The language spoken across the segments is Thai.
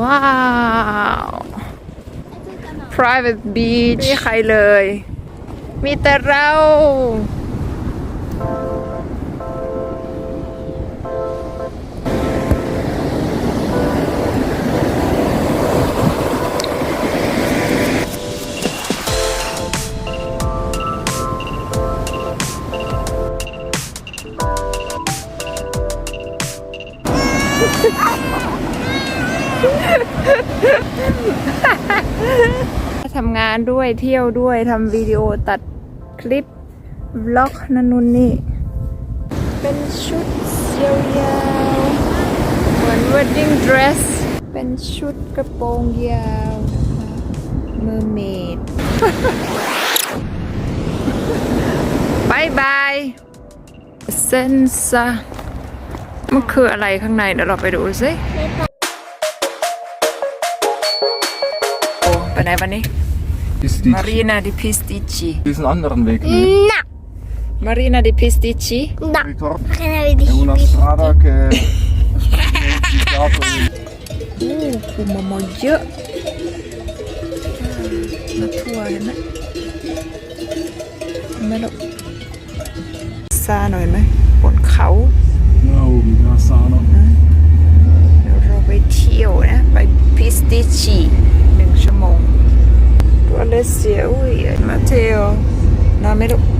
ว้าว private beach ไม่มีใครเลย มีแต่เรา ทำงานด้วยเที่ยวด้วยทำวิดีโอตัดคลิปบล็อกนันนุนนี่ เป็นชุดยาวๆเหมือน wedding dress เป็นชุดกระโปรงยาวนะคะเมอร์เมดบายบายเซนซามันคืออะไรข้างในเดี๋ยวเราไปดูสิ โอ้ไปไหนวันนี้ Ist die, Marina di Pisticci diesen anderen Weg ne? No, Marina di Pisticci no. Ricordo Prendere di è una strada che è girato อู้ปูมามอเยอะมาทัวร์เห็นไหมเห็นไหมลูกซาหน่อยไหมบนเขา น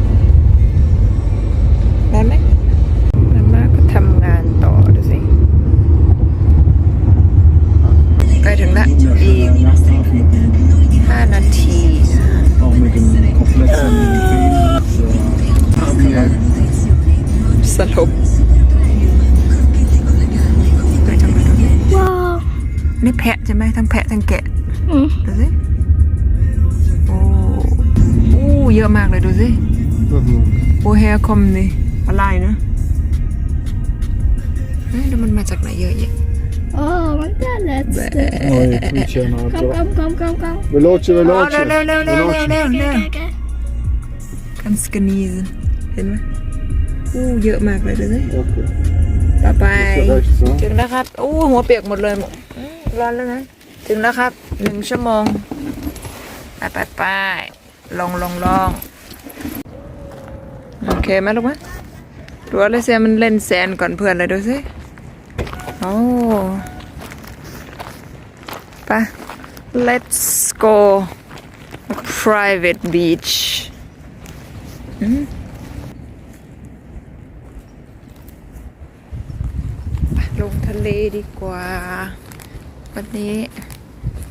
คอมนี่อะไรนะเฮ้ยแล้วมันมาจากไหนเยอะแยะ Oh, my God, that's the... Oj, qui c'è un Come, altro. come, come, come, come. Veloce, อ๋อ veloce. เร็วเร็วเร็วเร็วเร็ว veloce. เร็วเร็ว Okay, okay. กันสกนีสเห็นไหมอู้เยอะมากเลยดูสิ Ok. ต่อไป Questo adesso. ถึงแล้วครับอู้หัวเปียกหมดเลยหมดอืมร้อนแล้วนะ ถึงแล้วครับหนึ่งชั่วโมงไปไปไปลงลงลงโอ เคไหมลูกไหมดูอะไรเสียมันเล่นแซนก่อนเพื่อนเลยดูสิโอ้ไป let's go private beach อืมลงทะเลดีกว่า วันนี้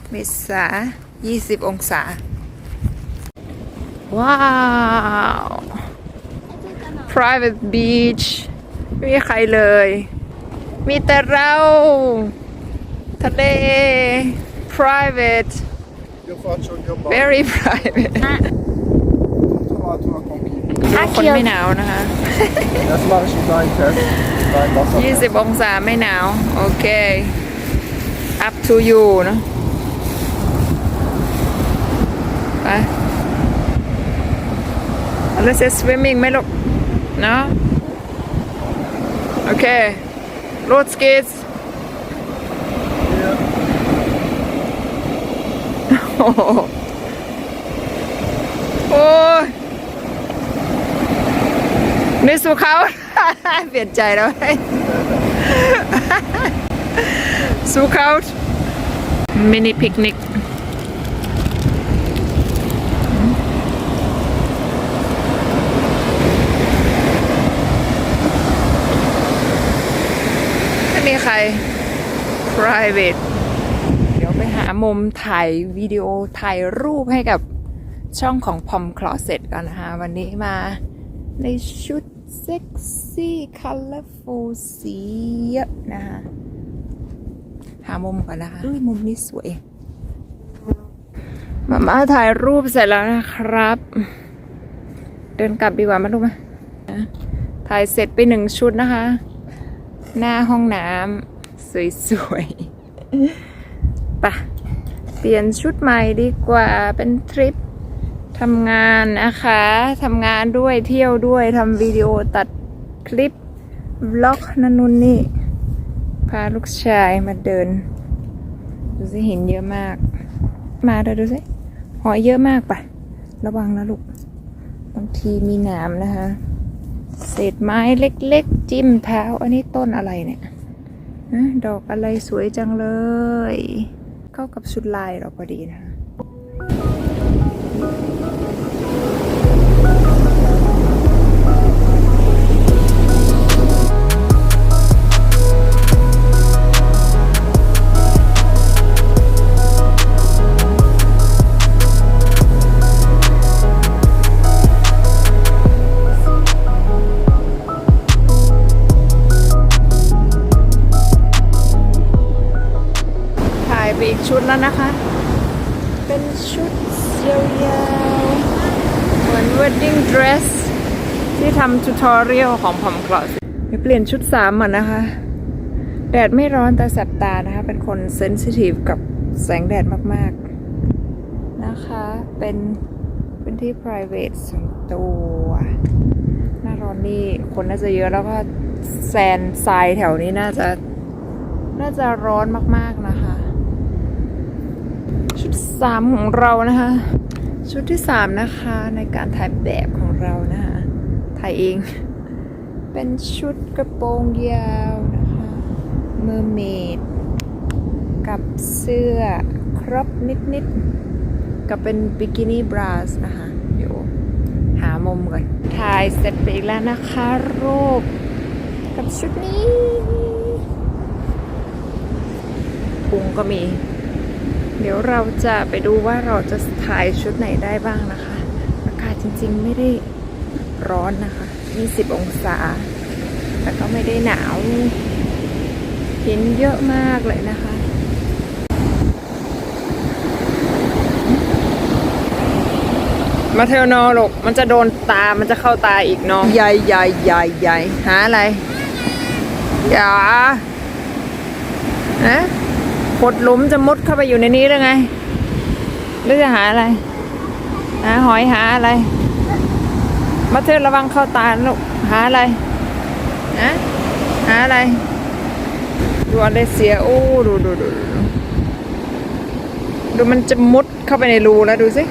เมษา 20 องศา ว้าว private beach ไม่มีใครเลย มีแต่เรา ทะเล private Io faccio il mio bagno. very private Trovato una conchiglia. ดูคนไม่หนาวนะคะ Jetzt mache ich einen kleinen Test. Kleinen Wasser. 20 องศาไม่หนาว โอเค up to you เนอะไปแล้วจะ swimming ไหมลูก เนาะโอเค road skates โอ้โหโอ้ยนึกสู่เขาเปลี่ยนใจแล้วเฮ้ย สู่เขามินิปิกนิก ไม่มีใคร private เดี๋ยวไปหามุมถ่ายวิดีโอถ่ายรูปให้กับช่องของพอมคลอเสร็จกันนะคะวันนี้มาในชุดเซ็กซี่ colorful สีเยอะนะคะหามุมก่อนนะคะอุ้ยมุมนี้สวยมามาถ่ายรูปเสร็จแล้วนะครับ เดินกลับดีกว่ามาลูมาถ่ายเสร็จไปหนึ่งชุดนะคะ หน้าห้องน้ำ สวยๆปะเปลี่ยนชุดใหม่ดีกว่าเป็นทริปทำงานนะคะทำงานด้วยเที่ยวด้วยทำวิดีโอตัดคลิปบล็อกนันนุนนี่ พาลูกชายมาเดิน ดูสิหินเยอะมาก มาเดี๋ยวดูสิหอยเยอะมากปะระวังนะลูก บางทีมีหนามนะคะ เศษไม้เล็กๆ จิ้มเท้า อันนี้ต้นอะไรเนี่ย ดอกอะไรสวยจังเลย เข้ากับชุดลายเราพอดีนะ ไปอีกชุดแล้วนะคะ เป็นชุดยาวๆเหมือน wedding dress ที่ทำ tutorial ของผมกลอสไปเปลี่ยนชุดสามอะนะคะ แดดไม่ร้อนแต่แสบตานะคะ เป็นคนเซนซิทีฟกับแสงแดดมากๆนะคะ เป็นพื้นที่ private ส่วนตัวหน้าร้อนนี่คนน่าจะเยอะแล้วก็แซนทรายแถวนี้น่าจะน่าจะร้อนมากๆ ชุดสามของเรานะคะ ชุดที่สามนะคะในการถ่ายแบบของเรานะคะ ถ่ายเอง เป็นชุดกระโปรงยาวนะคะเมอร์เมดกับเสื้อครอปนิดๆกับเป็นบิกินี่บราสนะคะเดี๋ยวหามุมก่อน ถ่ายเสร็จไปอีกแล้วนะคะ รูปกับชุดนี้พุงก็มี ดี๋ยวเราจะไปดูว่าเราจะถ่ายชุดไหนได้บ้างนะคะ อากาศจริงๆไม่ได้ร้อนนะคะ 20 องศา แต่ก็ไม่ได้หนาว เห็นเยอะมากเลยนะคะมาเทลนอหรอกมันจะโดนตา มันจะเข้าตาอีกเนาะ ใหญ่ใหญ่ใหญ่ใหญ่หาอะไร อย่าฮะ ขดหลุมจะมุดเข้าไปอยู่ในนี้หรือไงหรือจะหาอะไร หาหอยหาอะไร มาเทลระวังเข้าตาลูกหาอะไรฮะหาอะไรดูอะไรเสียโอ้ดูดูดูดูดูดูมันจะมุดเข้าไปในรูแล้วดูสิ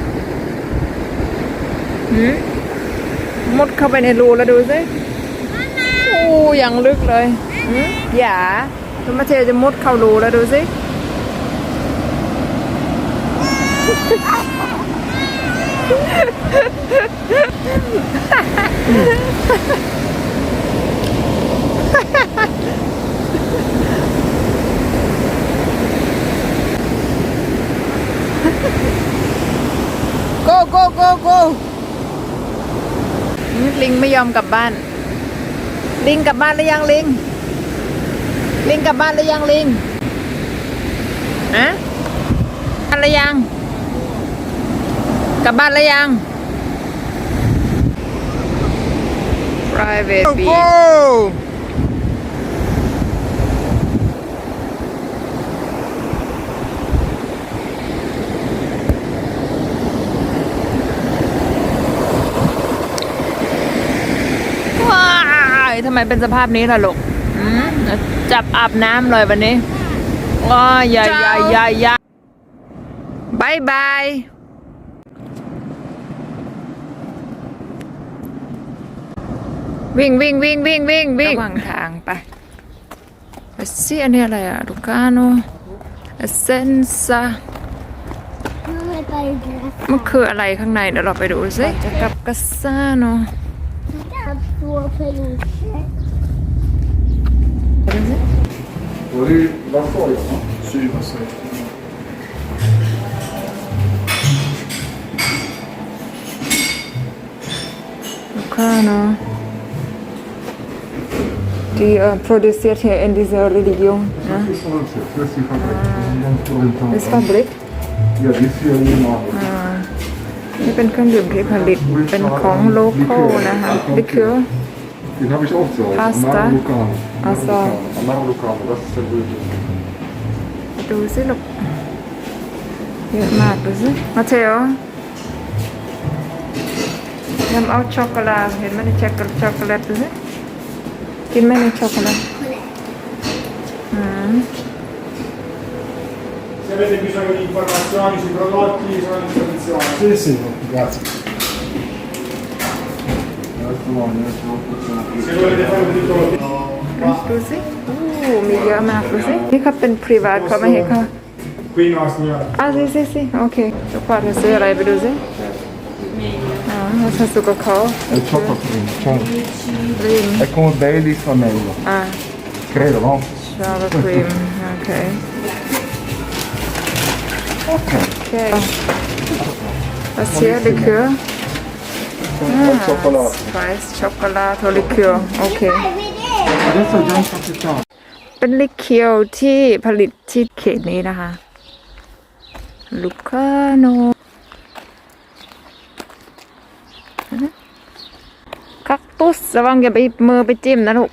หืมมุดเข้าไปในรูแล้วดูสิโอ้ยังลึกเลยหืมอย่าแล้วมาเทจะมุดเข้ารูแล้วดูสิ go go go go ลิงไม่ยอมกลับบ้าน ลิงกลับบ้านหรือยังลิง ลิงกลับบ้านหรือยังลิงอะกลับบ้านหรือยัง กลับบ้านหรือยัง private beach ว้ายทำไมเป็นสภาพนี้ล่ะลูกอืมจับอาบน้ำเลยวันนี้ว้ายยายยายยายยายบายบาย วิ่งวิ่งวิ่งวิ่งวิ่งวิ่งระหว่างทางไปไปสิอันนี้อะไรอะลูกาโนเอเซนซาไม่ไปเดรสมันคืออะไรข้างในเดี๋ยวเราไปดูสิจะกลับกัสซาโนจับตัวเพลูเช่ไปดูสิ Var det Vassöja? Sydvassöja. ลูกาโน Die äh, produziert hier in dieser Religion. Ne? Das ist alles jetzt. Das ist die Fabrik. Ganz Oriental. Das Fabrik Ja, die ist hier in dem Laden. นี่เป็นเครื่องดื่มที่ผลิตเป็นของโลคอลนะคะลิเกอร์ Den habe ich auch zu Hause. Pasta. Amaro Lucano. Ach so. Amaro Lucano, das ist der Gute. ดูสิลูกเยอะมากดูสิมาเทลยำเอาช็อกโกแลตเห็นไหมในช็อกโกแลตช็อกโกแลตดูสิ กินไหมในช็อกโกแลตอืม Se avete bisogno di informazioni sui prodotti, sono a disposizione. Sì, sì, grazie. Adesso no, adesso non facciamo più. Se volete fare un piccolo ดูสิอู้มีเยอะมากดูสินี่เขาเป็น private เขาไม่ให้เขา qui no, signora. อะสิสิสิโอเค จะพาเธอซื้ออะไรไปดูสิอ๋อเราจะซื้อกับเขา È il chocolate cream, cioè, ลิน è come Baileys ma meglio. อะ Credo, no? ชาลครีมโอเคโอเคอาเซียลิเกอร์ Al cioccolato. สไปซ์ช็อกโกแลตลิเกอร์โอเค Adesso già impacchettato. เป็นลิเคียวที่ผลิตที่เขตนี้นะคะลูคาโนคักตุส ระวังอย่าไปมือไปจิ้มนะลูก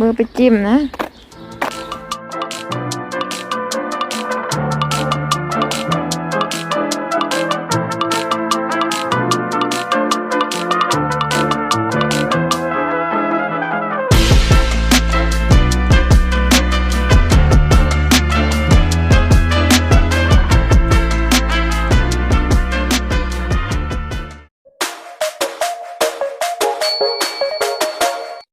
มือไปจิ้มนะ